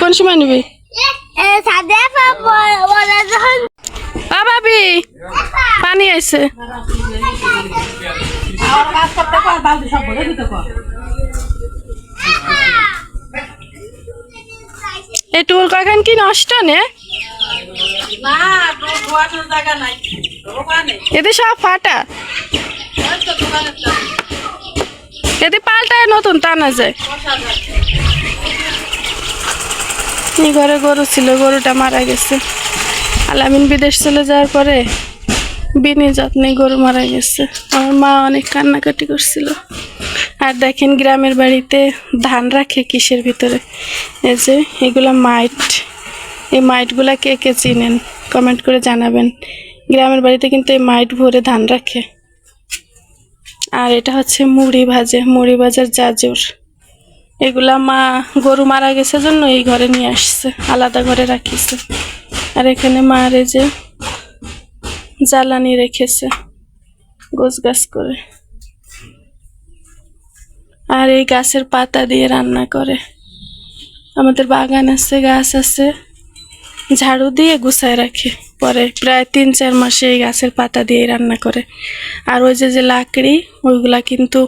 কোন সময় নিবি? ভাবি। পানি আইছে। এই টুল কখন কি নষ্ট নে? এতে সব ফাটা। এতে পাল্টায় নতুন টানা যায়। এই ঘরে গরু ছিল, গরুটা মারা গেছে। আলামিন বিদেশ চলে যাওয়ার পরে বিনি যত্নে গরু মারা গেছে। আমার মা অনেক কান্নাকাটি করছিল। আর দেখেন গ্রামের বাড়িতে ধান রাখে কিসের ভিতরে? এই যে, এগুলা মাইট। এই মাইটগুলা কে কে চিনেন? কমেন্ট করে জানাবেন। গ্রামের বাড়িতে কিন্তু এই মাইট ভরে ধান রাখে। আর এটা হচ্ছে মুড়ি ভাজে। মুড়ি ভাজার জাজুর এগুলা মা গরু মারা গেছে জন্য এই ঘরে নিয়ে আসছে, আলাদা ঘরে রাখিছে। আর এখানে মার এই যে জ্বালানি রেখেছে গোছ গাছ করে। আর এই গাছের পাতা দিয়ে রান্না করে। আমাদের বাগান আছে, গাছ আছে, ঝাড়ু দিয়ে গুছায় রাখে। পরে প্রায় তিন, চার মাসে এই গাছের পাতা দিয়ে রান্না করে। আর ওই যে যে লাকড়ি, ওইগুলা কিন্তু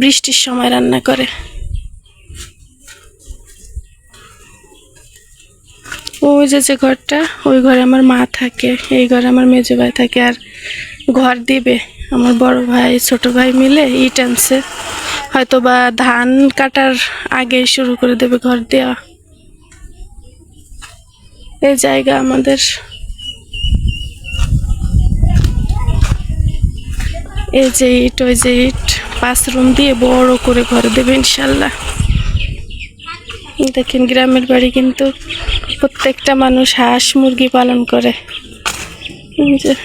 বৃষ্টির সময় রান্না করে। ওই যে যে ঘরটা, ওই ঘরে আমার মা থাকে, এই ঘরে আমার মেজো ভাই থাকে আর ঘর দিবে। আমার বড় ভাই, ছোট ভাই মিলে ইট আনছে হয়তো বা ধান কাটার আগে শুরু করে দেবে ঘর দেওয়া। এই জায়গা আমাদের। এই যে ইট, ওই যে ইট পাঁচ রুম দিয়ে বড় করে ঘর দেবে ইনশাল্লাহ। দেখেন, গ্রামের বাড়ি কিন্তু প্রত্যেকটা মানুষ হাঁস মুরগি পালন করে।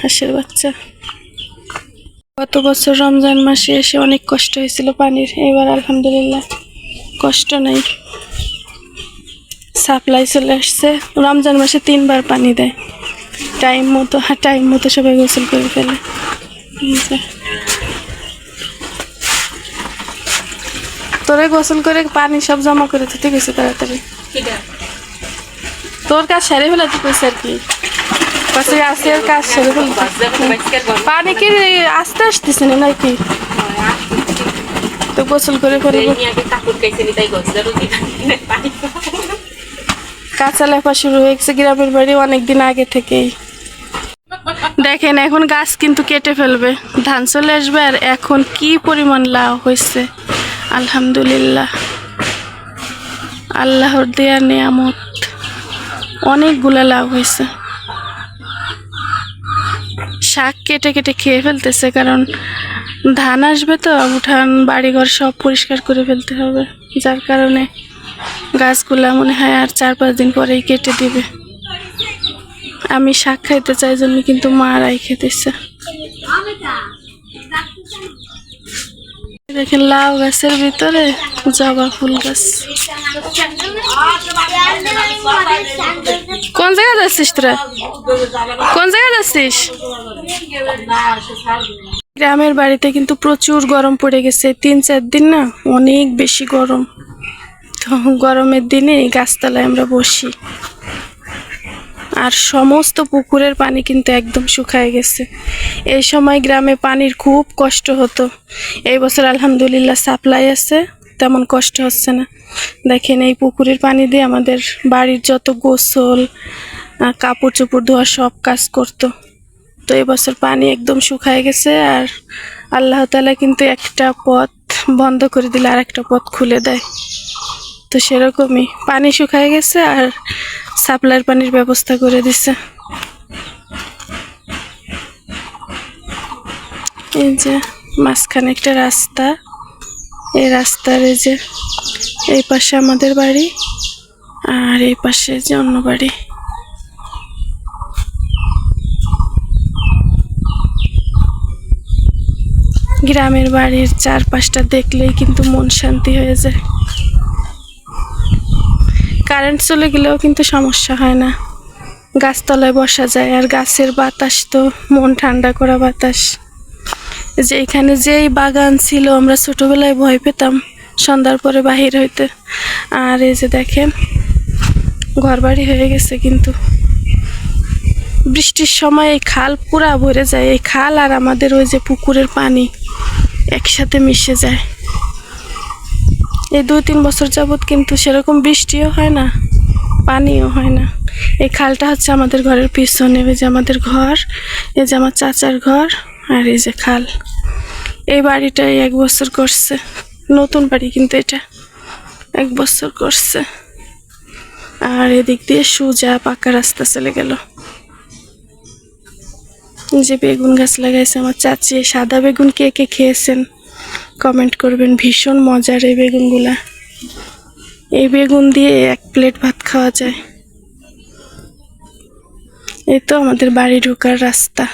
হাঁসের বাচ্চা। গত বছর রমজান মাসে এসে অনেক কষ্ট হয়েছিল পানির। এবার আলহামদুলিল্লাহ কষ্ট নেই। সাপ্লাই চলে আসছে। রমজান মাসে তিনবার পানি দেয়। টাইম মতো হ্যাঁ টাইম মতো সবাই গোসল করে ফেলে। তোরে গোসল করে পানি সব জমা করে দিতে গেছে তাড়াতাড়ি। তোর কাজ সেরে ফেলে তুই কইস আর কি? পাশে আসে আর কাজ সেরে ফেলতে পানি কি আস্তে আসতেছে না নাকি? তো গোসল করে ফেলব। কাঁচা লেপা শুরু হয়ে গেছে গ্রামের বাড়ি অনেকদিন আগে থেকেই। দেখেন এখন গাছ কিন্তু কেটে ফেলবে। ধান চলে আসবে আর এখন কি পরিমাণ লাউ হয়েছে। আলহামদুলিল্লাহ। আল্লাহর দেয়া নিয়ামত। অনেকগুলা লাভ হয়েছে। শাক কেটে কেটে খেয়ে ফেলতেছে, কারণ ধান আসবে তো, উঠান, বাড়িঘর সব পরিষ্কার করে ফেলতে হবে। যার কারণে গাছগুলা মনে হয় আর চার পাঁচ দিন পরেই কেটে দিবে। আমি শাক খাইতে চাই জন্য কিন্তু মারাই খেতেছে। দেখেন লাউ গাছের ভিতরে জবা ফুল গাছ। কোন জায়গায় যাচ্ছিস তোরা? কোন জায়গায় যাচ্ছিস? গ্রামের বাড়িতে কিন্তু প্রচুর গরম পড়ে গেছে। তিন চার দিন না অনেক বেশি গরম। তো গরমের দিনে গাছতলায় আমরা বসি। আর সমস্ত পুকুরের পানি কিন্তু একদম শুকায় গেছে। এই সময় গ্রামে পানির খুব কষ্ট হতো। এই বছর আলহামদুলিল্লাহ সাপ্লাই আছে, তেমন কষ্ট হচ্ছে না। দেখেন এই পুকুরের পানি দিয়ে আমাদের বাড়ির যত গোসল কাপড় চোপড় ধোয়া সব কাজ করতো। তো এবছর পানি একদম শুকায় গেছে আর আল্লাহ তালা কিন্তু একটা পথ বন্ধ করে দিলে আর একটা পথ খুলে দেয়। তো সেরকমই পানি শুকায় গেছে আর সাপ্লাইয়ের পানির ব্যবস্থা করে দিছে। এই যে মাঝখানে একটা রাস্তা, এই রাস্তার এই যে এই পাশে আমাদের বাড়ি আর এই পাশে যে অন্য বাড়ি। গ্রামের বাড়ির চারপাশটা দেখলেই কিন্তু মন শান্তি হয়ে যায়। কারেন্ট চলে গেলেও কিন্তু সমস্যা হয় না। গাছতলায় বসা যায় আর গাছের বাতাস তো, মন ঠান্ডা করা বাতাস। যে এখানে যেই বাগান ছিল আমরা ছোটবেলায় ভয় পেতাম সন্ধ্যার পরে বাহির হইতে। আর এই যে দেখেন, ঘরবাড়ি হয়ে গেছে কিন্তু। বৃষ্টির সময় এই খাল পুরা ভরে যায়, এই খাল আর আমাদের ওই যে পুকুরের পানি একসাথে মিশে যায়। এই দুই তিন বছর যাবৎ কিন্তু সেরকম বৃষ্টিও হয় না, পানিও হয় না। এই খালটা হচ্ছে আমাদের ঘরের পিছনে, এই যে আমাদের ঘর, এই যে আমার চাচার ঘর আর এই যে খাল। এই বাড়িটাই এক বছর করছে, নতুন বাড়ি কিন্তু এটা, এক বছর করছে। আর এদিক দিয়ে সোজা পাকা রাস্তা চলে গেল। যে বেগুন গাছ লাগাইছে, আমার চাচি সাদা বেগুন কে কে খেয়েছেন? কমেন্ট করবেন, ভীষণ মজার এই বেগুনগুলা। এই বেগুন দিয়ে এক প্লেট ভাত খাওয়া যায়। এই তো আমাদের বাড়ি ঢোকার রাস্তা।